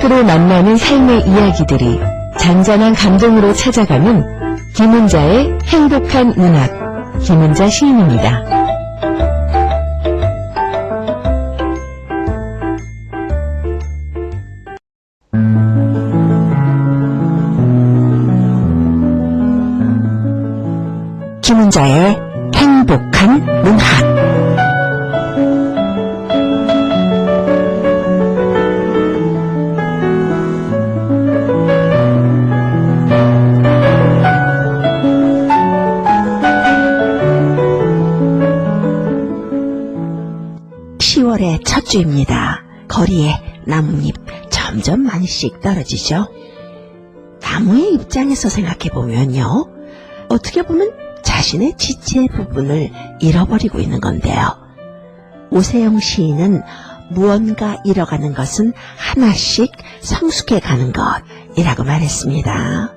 문학으로 만나는 삶의 이야기들이 잔잔한 감동으로 찾아가는 김은자의 행복한 문학, 김은자 시인입니다. 주입니다. 거리에 나뭇잎 점점 많이씩 떨어지죠. 나무의 입장에서 생각해 보면요. 어떻게 보면 자신의 지체 부분을 잃어버리고 있는 건데요. 오세영 시인은 무언가 잃어가는 것은 하나씩 성숙해 가는 것이라고 말했습니다.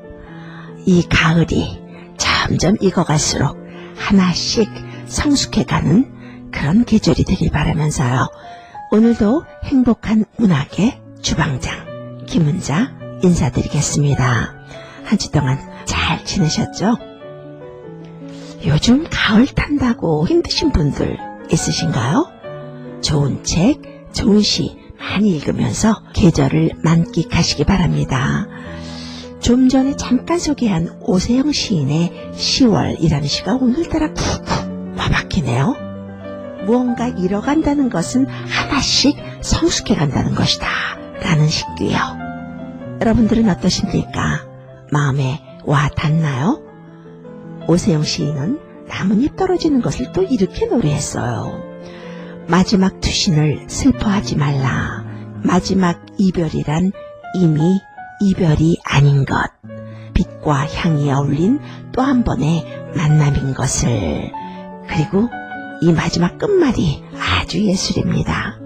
이 가을이 점점 익어갈수록 하나씩 성숙해 가는 그런 계절이 되길 바라면서요. 오늘도 행복한 문학의 주방장 김은자 인사드리겠습니다. 한 주 동안 잘 지내셨죠? 요즘 가을 탄다고 힘드신 분들 있으신가요? 좋은 책, 좋은 시 많이 읽으면서 계절을 만끽하시기 바랍니다. 좀 전에 잠깐 소개한 오세영 시인의 10월이라는 시가 오늘따라 쿡쿡 와박히네요. 무언가 잃어간다는 것은 하나씩 성숙해 간다는 것이다. 라는 식구요. 여러분들은 어떠십니까? 마음에 와 닿나요? 오세영 시인은 나뭇잎 떨어지는 것을 또 이렇게 노래했어요. 마지막 투신을 슬퍼하지 말라. 마지막 이별이란 이미 이별이 아닌 것. 빛과 향이 어울린 또 한 번의 만남인 것을. 그리고 이 마지막 끝말이 아주 예술입니다.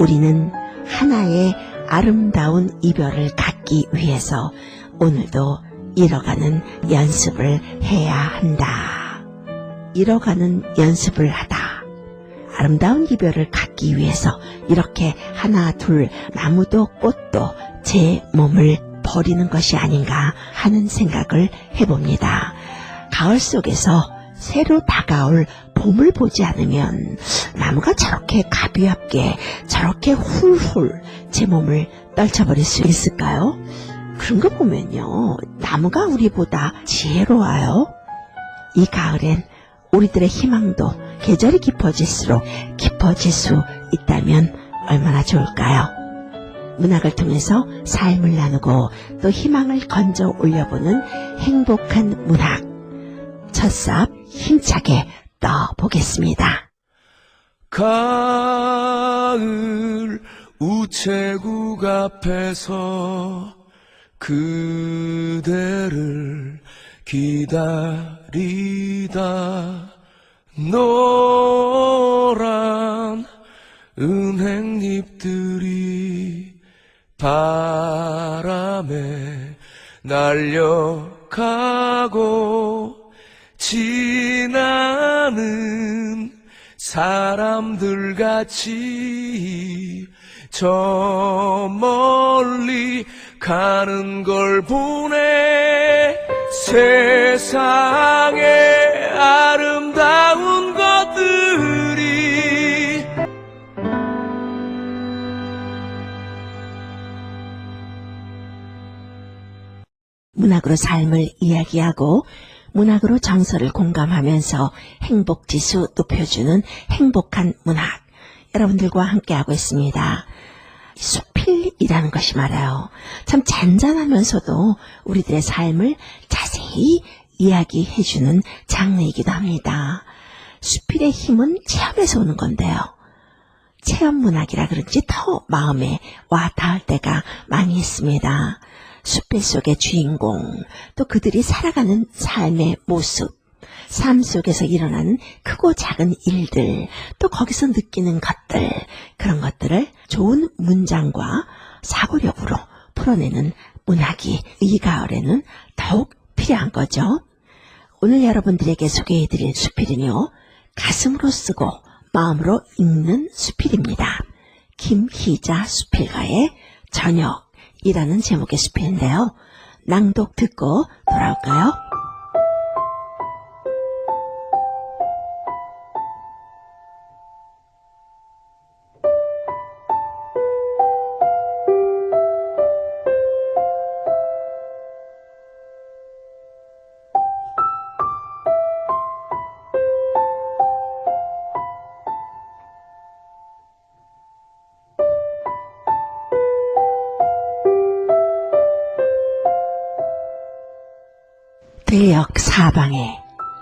우리는 하나의 아름다운 이별을 갖기 위해서 오늘도 잃어가는 연습을 해야 한다. 잃어가는 연습을 하다. 아름다운 이별을 갖기 위해서 이렇게 하나 둘 나무도 꽃도 제 몸을 버리는 것이 아닌가 하는 생각을 해봅니다. 가을 속에서 새로 다가올 봄을 보지 않으면 나무가 저렇게 가비압게 저렇게 훌훌 제 몸을 떨쳐버릴 수 있을까요? 그런 거 보면요 나무가 우리보다 지혜로워요. 이 가을엔 우리들의 희망도 계절이 깊어질수록 깊어질 수 있다면 얼마나 좋을까요? 문학을 통해서 삶을 나누고 또 희망을 건져 올려보는 행복한 문학. 첫삽 힘차게 떠보겠습니다. 가을 우체국 앞에서 그대를 기다리다 노란 은행잎들이 바람에 날려가고 지나는 사람들 같이 저 멀리 가는 걸 보네. 세상에 아름다운 것들이 문학으로 삶을 이야기하고 문학으로 정서를 공감하면서 행복지수 높여주는 행복한 문학. 여러분들과 함께하고 있습니다. 수필이라는 것이 말이에요. 참 잔잔하면서도 우리들의 삶을 자세히 이야기해주는 장르이기도 합니다. 수필의 힘은 체험에서 오는 건데요. 체험 문학이라 그런지 더 마음에 와 닿을 때가 많이 있습니다. 숲길 속의 주인공, 또 그들이 살아가는 삶의 모습, 삶 속에서 일어나는 크고 작은 일들, 또 거기서 느끼는 것들, 그런 것들을 좋은 문장과 사고력으로 풀어내는 문학이 이 가을에는 더욱 필요한 거죠. 오늘 여러분들에게 소개해드릴 수필은요, 가슴으로 쓰고 마음으로 읽는 수필입니다. 김희자 수필가의 저녁 이라는 제목의 수필인데요. 낭독 듣고 돌아올까요? 대역 사방에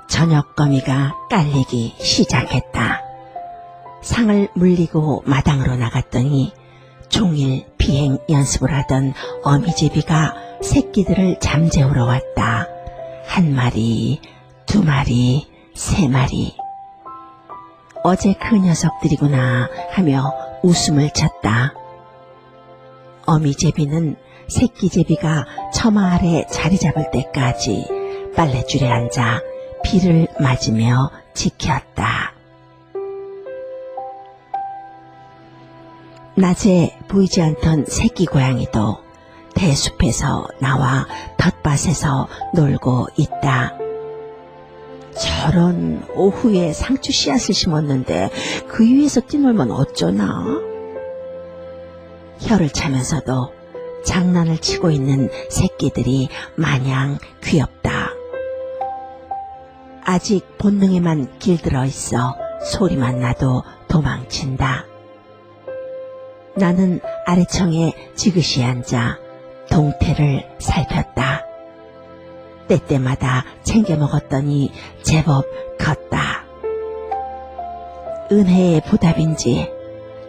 저녁 거미가 깔리기 시작했다. 상을 물리고 마당으로 나갔더니 종일 비행 연습을 하던 어미제비가 새끼들을 잠재우러 왔다. 한 마리, 두 마리, 세 마리. 어제 그 녀석들이구나 하며 웃음을 쳤다. 어미제비는 새끼제비가 처마 아래 자리 잡을 때까지 빨래줄에 앉아 비를 맞으며 지켰다. 낮에 보이지 않던 새끼 고양이도 대숲에서 나와 텃밭에서 놀고 있다. 저런 오후에 상추 씨앗을 심었는데 그 위에서 뛰놀면 어쩌나? 혀를 차면서도 장난을 치고 있는 새끼들이 마냥 귀엽다. 아직 본능에만 길들어 있어 소리만 나도 도망친다. 나는 아래청에 지그시 앉아 동태를 살폈다. 때때마다 챙겨 먹었더니 제법 컸다. 은혜의 보답인지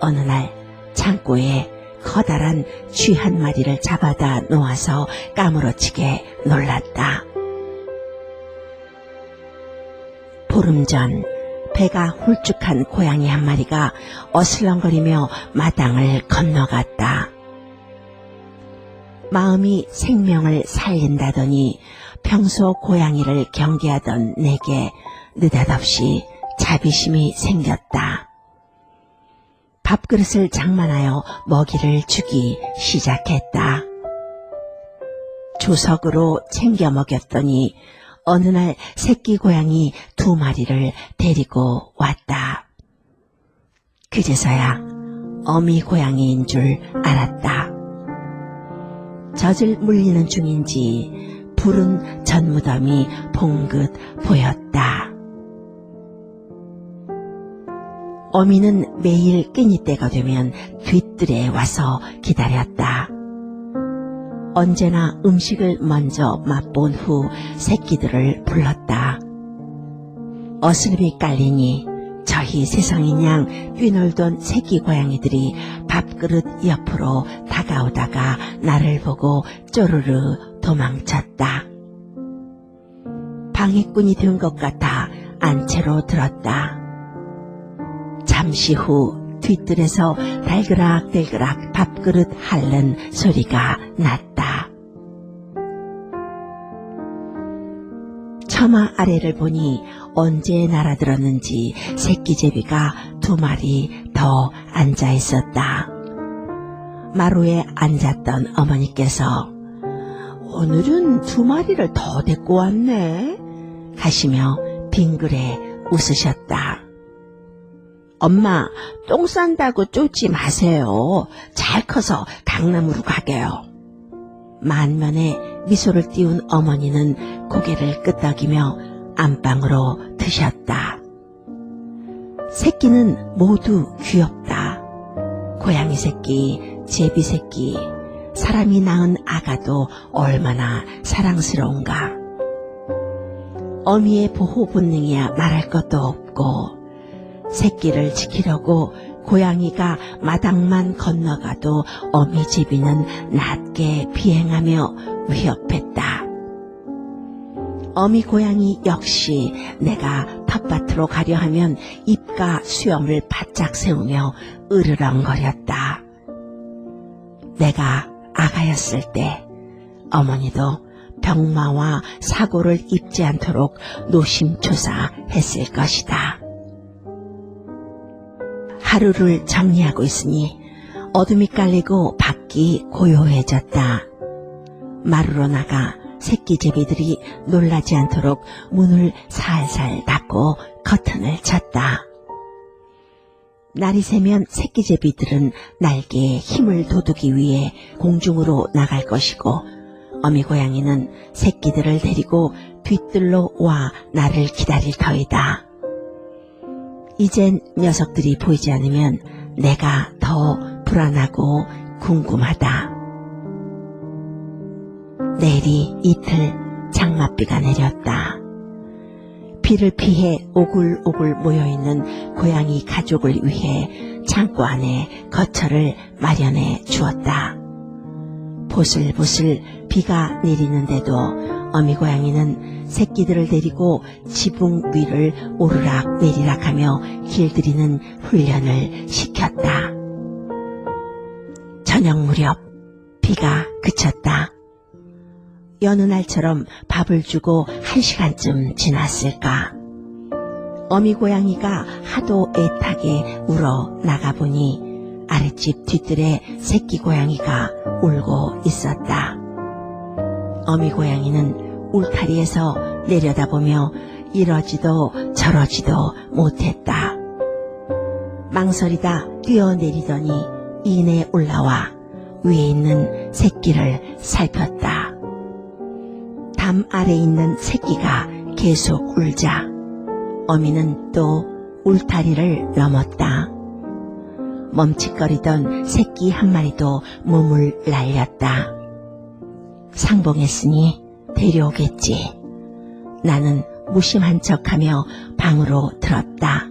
어느 날 창고에 커다란 쥐 한 마리를 잡아다 놓아서 까무러치게 놀랐다. 보름 전 배가 홀쭉한 고양이 한 마리가 어슬렁거리며 마당을 건너갔다. 마음이 생명을 살린다더니 평소 고양이를 경계하던 내게 느닷없이 자비심이 생겼다. 밥그릇을 장만하여 먹이를 주기 시작했다. 조석으로 챙겨 먹였더니 어느 날 새끼 고양이 두 마리를 데리고 왔다. 그제서야 어미 고양이인 줄 알았다. 젖을 물리는 중인지 푸른 젖무덤이 봉긋 보였다. 어미는 매일 끼니 때가 되면 뒤뜰에 와서 기다렸다. 언제나 음식을 먼저 맛본 후 새끼들을 불렀다. 어슬비 깔리니 저희 세상인 양 뛰놀던 새끼 고양이들이 밥그릇 옆으로 다가오다가 나를 보고 쪼르르 도망쳤다. 방해꾼이 된 것 같아 안채로 들었다. 잠시 후 뒤뜰에서 달그락달그락 밥그릇 핥는 소리가 났다. 처마 아래를 보니 언제 날아들었는지 새끼제비가 두 마리 더 앉아 있었다. 마루에 앉았던 어머니께서 오늘은 두 마리를 더 데리고 왔네 하시며 빙그레 웃으셨다. 엄마, 똥 싼다고 쫓지 마세요. 잘 커서 강남으로 가게요. 만면에 미소를 띄운 어머니는 고개를 끄덕이며 안방으로 드셨다. 새끼는 모두 귀엽다. 고양이 새끼, 제비 새끼, 사람이 낳은 아가도 얼마나 사랑스러운가. 어미의 보호 본능이야 말할 것도 없고, 새끼를 지키려고 고양이가 마당만 건너가도 어미 제비는 낮게 비행하며 위협했다. 어미 고양이 역시 내가 텃밭으로 가려 하면 입과 수염을 바짝 세우며 으르렁거렸다. 내가 아가였을 때 어머니도 병마와 사고를 입지 않도록 노심초사했을 것이다. 하루를 정리하고 있으니 어둠이 깔리고 밖이 고요해졌다. 마루로 나가 새끼 제비들이 놀라지 않도록 문을 살살 닫고 커튼을 쳤다. 날이 새면 새끼 제비들은 날개에 힘을 돋우기 위해 공중으로 나갈 것이고 어미 고양이는 새끼들을 데리고 뒤뜰로 와 나를 기다릴 터이다. 이젠 녀석들이 보이지 않으면 내가 더 불안하고 궁금하다. 내일이 이틀 장맛비가 내렸다. 비를 피해 오글오글 모여있는 고양이 가족을 위해 창고 안에 거처를 마련해 주었다. 보슬보슬 비가 내리는데도 어미 고양이는 새끼들을 데리고 지붕 위를 오르락 내리락 하며 길들이는 훈련을 시켰다. 저녁 무렵 비가 그쳤다. 여느 날처럼 밥을 주고 한 시간쯤 지났을까. 어미 고양이가 하도 애타게 울어 나가보니 아랫집 뒤뜰에 새끼 고양이가 울고 있었다. 어미 고양이는 울타리에서 내려다보며 이러지도 저러지도 못했다. 망설이다 뛰어내리더니 이내 올라와 위에 있는 새끼를 살폈다. 담 아래 있는 새끼가 계속 울자 어미는 또 울타리를 넘었다. 멈칫거리던 새끼 한 마리도 몸을 날렸다. 상봉했으니 데려오겠지. 나는 무심한 척하며 방으로 들었다.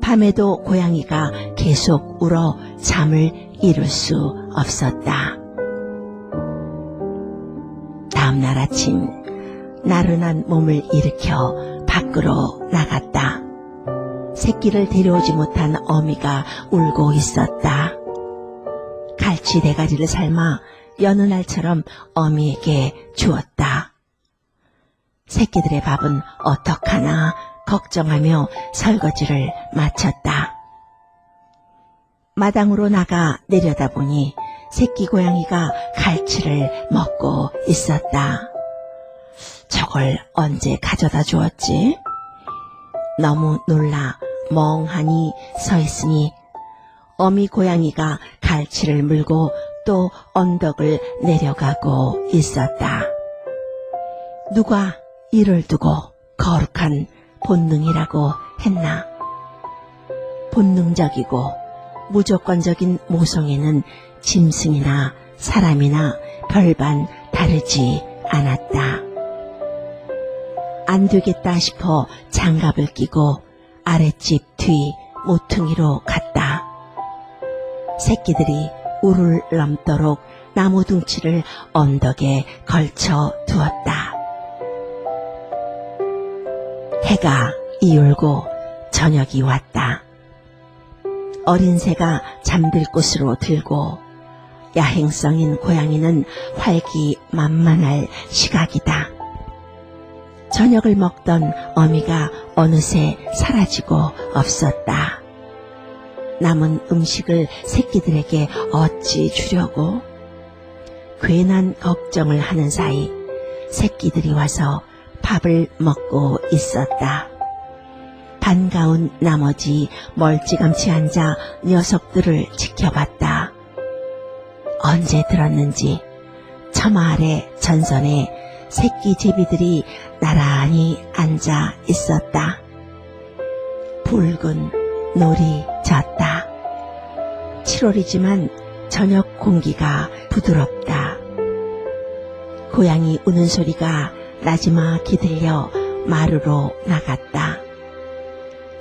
밤에도 고양이가 계속 울어 잠을 이룰 수 없었다. 다음날 아침 나른한 몸을 일으켜 밖으로 나갔다. 새끼를 데려오지 못한 어미가 울고 있었다. 갈치 대가리를 삶아 여느 날처럼 어미에게 주었다. 새끼들의 밥은 어떡하나 걱정하며 설거지를 마쳤다. 마당으로 나가 내려다보니 새끼 고양이가 갈치를 먹고 있었다. 저걸 언제 가져다 주었지? 너무 놀라 멍하니 서 있으니 어미 고양이가 갈치를 물고 또 언덕을 내려가고 있었다. 누가 이를 두고 거룩한 본능이라고 했나? 본능적이고 무조건적인 모성애는 짐승이나 사람이나 별반 다르지 않았다. 안 되겠다 싶어 장갑을 끼고 아랫집 뒤 모퉁이로 갔다. 새끼들이 울을 넘도록 나무 둥치를 언덕에 걸쳐 두었다. 해가 이울고 저녁이 왔다. 어린 새가 잠들 곳으로 들고 야행성인 고양이는 활기만만할 시각이다. 저녁을 먹던 어미가 어느새 사라지고 없었다. 남은 음식을 새끼들에게 어찌 주려고 괜한 걱정을 하는 사이 새끼들이 와서 밥을 먹고 있었다. 반가운 나머지 멀찌감치 앉아 녀석들을 지켜봤다. 언제 들었는지 처마 아래 전선에 새끼 제비들이 나란히 앉아 있었다. 붉은 놀이 졌다. 7월이지만 저녁 공기가 부드럽다. 고양이 우는 소리가 나지막히 들려 마루로 나갔다.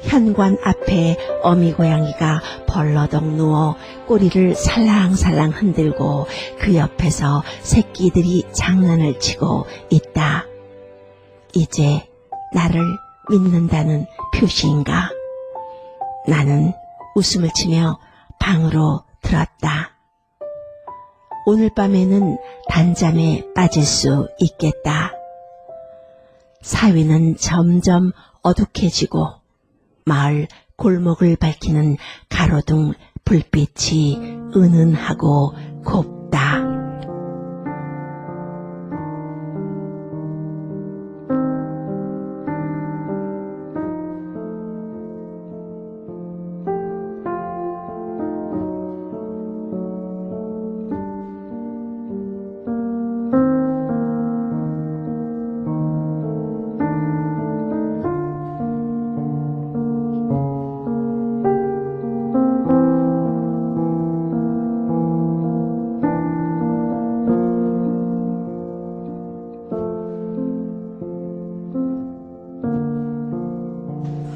현관 앞에 어미 고양이가 벌러덩 누워 꼬리를 살랑살랑 흔들고 그 옆에서 새끼들이 장난을 치고 있다. 이제 나를 믿는다는 표시인가? 나는 웃음을 치며 방으로 들었다. 오늘 밤에는 단잠에 빠질 수 있겠다. 사위는 점점 어둑해지고 마을 골목을 밝히는 가로등 불빛이 은은하고 곱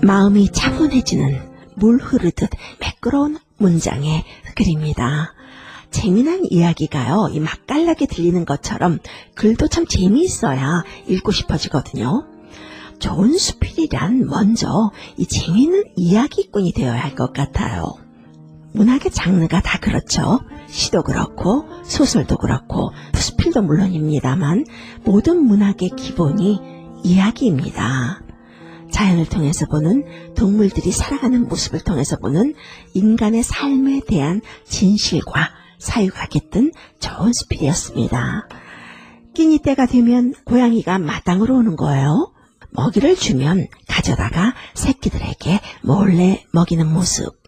마음이 차분해지는 물 흐르듯 매끄러운 문장의 글입니다. 재미난 이야기가요, 이 맛깔나게 들리는 것처럼 글도 참 재미있어야 읽고 싶어지거든요. 좋은 수필이란 먼저 이 재미있는 이야기꾼이 되어야 할 것 같아요. 문학의 장르가 다 그렇죠. 시도 그렇고 소설도 그렇고 수필도 물론입니다만 모든 문학의 기본이 이야기입니다. 자연을 통해서 보는 동물들이 살아가는 모습을 통해서 보는 인간의 삶에 대한 진실과 사유가 깃든 좋은 수필이었습니다. 끼니 때가 되면 고양이가 마당으로 오는 거예요. 먹이를 주면 가져다가 새끼들에게 몰래 먹이는 모습.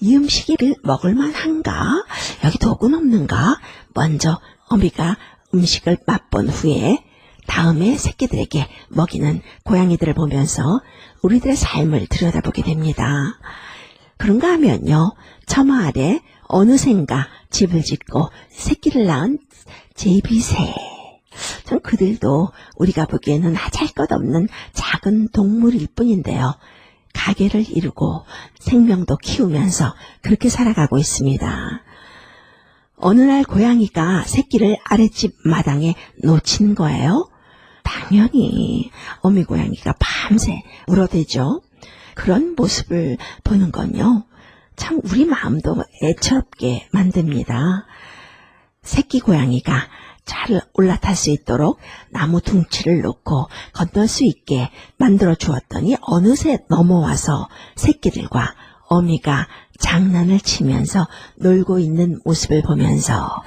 이 음식이 먹을만 한가? 여기 도구는 없는가? 먼저 어미가 음식을 맛본 후에 다음에 새끼들에게 먹이는 고양이들을 보면서 우리들의 삶을 들여다보게 됩니다. 그런가 하면요, 처마 아래 어느샌가 집을 짓고 새끼를 낳은 제비새. 참 그들도 우리가 보기에는 하잘 것 없는 작은 동물일 뿐인데요. 가게를 이루고 생명도 키우면서 그렇게 살아가고 있습니다. 어느 날 고양이가 새끼를 아랫집 마당에 놓친 거예요. 당연히 어미 고양이가 밤새 울어대죠. 그런 모습을 보는 건요. 참 우리 마음도 애처롭게 만듭니다. 새끼 고양이가 잘 올라탈 수 있도록 나무 둥치를 놓고 건널 수 있게 만들어 주었더니 어느새 넘어와서 새끼들과 어미가 장난을 치면서 놀고 있는 모습을 보면서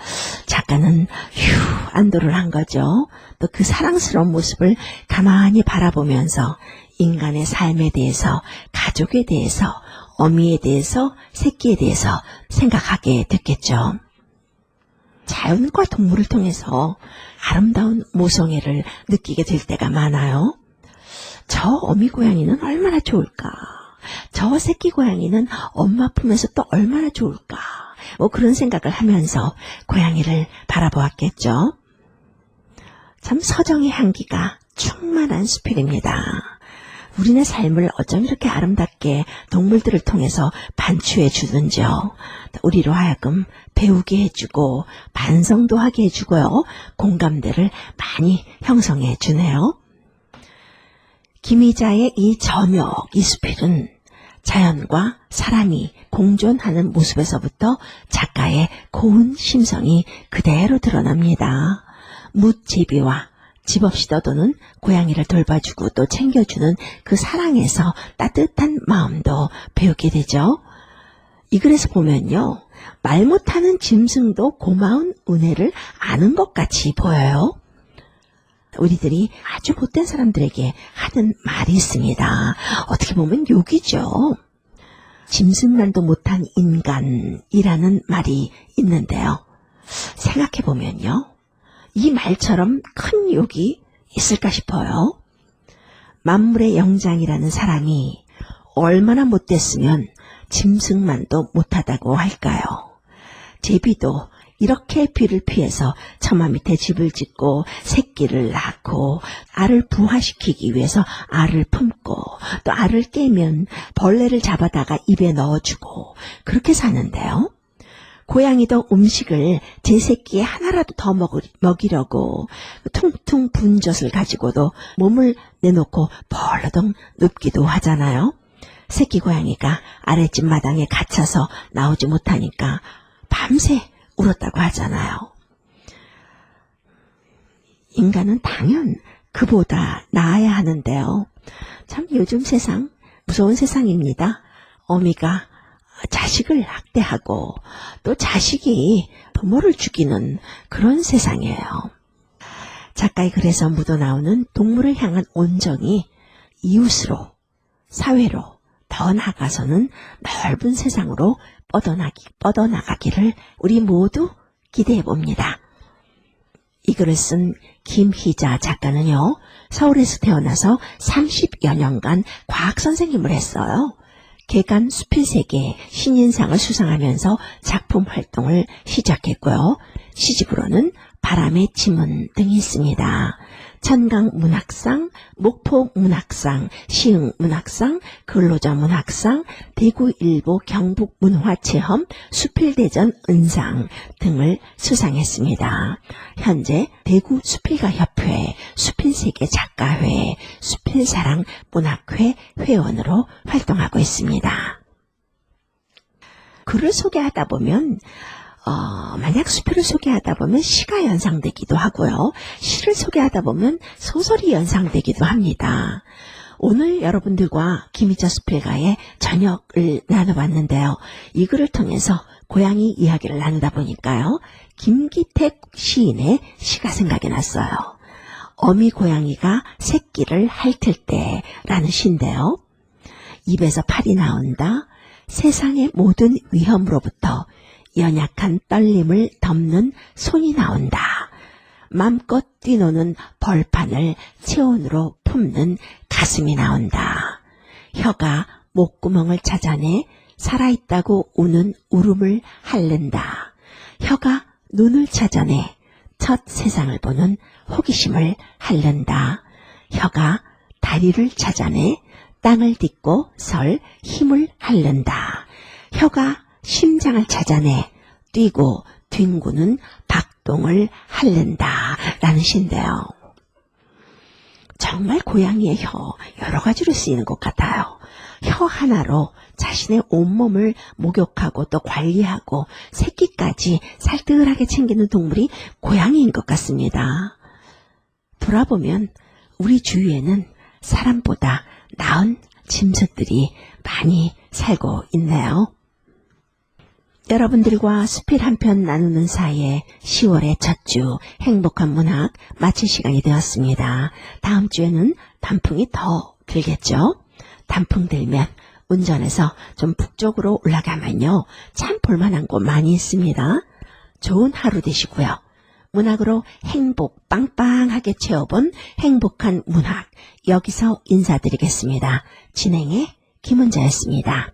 작가는 휴 안도를 한 거죠. 또 그 사랑스러운 모습을 가만히 바라보면서 인간의 삶에 대해서 가족에 대해서 어미에 대해서 새끼에 대해서 생각하게 됐겠죠. 자연과 동물을 통해서 아름다운 모성애를 느끼게 될 때가 많아요. 저 어미 고양이는 얼마나 좋을까? 저 새끼 고양이는 엄마 품에서 또 얼마나 좋을까? 뭐 그런 생각을 하면서 고양이를 바라보았겠죠. 참 서정의 향기가 충만한 수필입니다. 우리네 삶을 어쩜 이렇게 아름답게 동물들을 통해서 반추해 주는지요. 우리로 하여금 배우게 해주고 반성도 하게 해주고요. 공감대를 많이 형성해 주네요. 김희자의 이 저녁, 이 수필은 자연과 사람이 공존하는 모습에서부터 작가의 고운 심성이 그대로 드러납니다. 묻제비와 집 없이 떠도는 고양이를 돌봐주고 또 챙겨주는 그 사랑에서 따뜻한 마음도 배우게 되죠. 이 글에서 보면요. 말 못하는 짐승도 고마운 은혜를 아는 것 같이 보여요. 우리들이 아주 못된 사람들에게 하는 말이 있습니다. 어떻게 보면 욕이죠. 짐승만도 못한 인간이라는 말이 있는데요. 생각해보면요. 이 말처럼 큰 욕이 있을까 싶어요. 만물의 영장이라는 사람이 얼마나 못됐으면 짐승만도 못하다고 할까요? 제비도 이렇게 비를 피해서 처마 밑에 집을 짓고 새끼를 낳고 알을 부화시키기 위해서 알을 품고 또 알을 깨면 벌레를 잡아다가 입에 넣어주고 그렇게 사는데요. 고양이도 음식을 제 새끼에 하나라도 더 먹이려고 퉁퉁 분 젖을 가지고도 몸을 내놓고 벌러덩 눕기도 하잖아요. 새끼 고양이가 아랫집 마당에 갇혀서 나오지 못하니까 밤새 울었다고 하잖아요. 인간은 당연 그보다 나아야 하는데요. 참 요즘 세상 무서운 세상입니다. 어미가 자식을 학대하고 또 자식이 부모를 죽이는 그런 세상이에요. 작가의 글에서 묻어나오는 동물을 향한 온정이 이웃으로, 사회로, 더 나아가서는 넓은 세상으로 뻗어나기, 뻗어나가기를 우리 모두 기대해 봅니다. 이 글을 쓴 김희자 작가는요, 서울에서 태어나서 30여 년간 과학 선생님을 했어요. 개간 수필세계 신인상을 수상하면서 작품 활동을 시작했고요. 시집으로는 바람의 지문 등이 있습니다. 천강 문학상, 목포 문학상, 시흥 문학상, 근로자 문학상, 대구 일보 경북 문화체험, 수필대전 은상 등을 수상했습니다. 현재 대구 수필가 협회, 수필세계 작가회, 수필사랑 문학회 회원으로 활동하고 있습니다. 글을 소개하다 보면 어, 만약 수필을 소개하다 보면 시가 연상되기도 하고요. 시를 소개하다 보면 소설이 연상되기도 합니다. 오늘 여러분들과 김희자 수필가의 저녁을 나눠봤는데요. 이 글을 통해서 고양이 이야기를 나누다 보니까요. 김기택 시인의 시가 생각이 났어요. 어미 고양이가 새끼를 핥을 때라는 시인데요. 입에서 팔이 나온다. 세상의 모든 위험으로부터 연약한 떨림을 덮는 손이 나온다. 맘껏 뛰노는 벌판을 체온으로 품는 가슴이 나온다. 혀가 목구멍을 찾아내 살아있다고 우는 울음을 핥는다. 혀가 눈을 찾아내 첫 세상을 보는 호기심을 핥는다. 혀가 다리를 찾아내 땅을 딛고 설 힘을 핥는다. 혀가 심장을 찾아내 뛰고 뒹구는 박동을 핥는다. 라는 시인데요. 정말 고양이의 혀 여러 가지로 쓰이는 것 같아요. 혀 하나로 자신의 온몸을 목욕하고 또 관리하고 새끼까지 살뜰하게 챙기는 동물이 고양이인 것 같습니다. 돌아보면 우리 주위에는 사람보다 나은 짐승들이 많이 살고 있네요. 여러분들과 수필 한 편 나누는 사이에 10월의 첫 주 행복한 문학 마칠 시간이 되었습니다. 다음 주에는 단풍이 더 들겠죠? 단풍 들면 운전해서 좀 북쪽으로 올라가면요. 참 볼만한 곳 많이 있습니다. 좋은 하루 되시고요. 문학으로 행복 빵빵하게 채워본 행복한 문학 여기서 인사드리겠습니다. 진행의 김은자였습니다.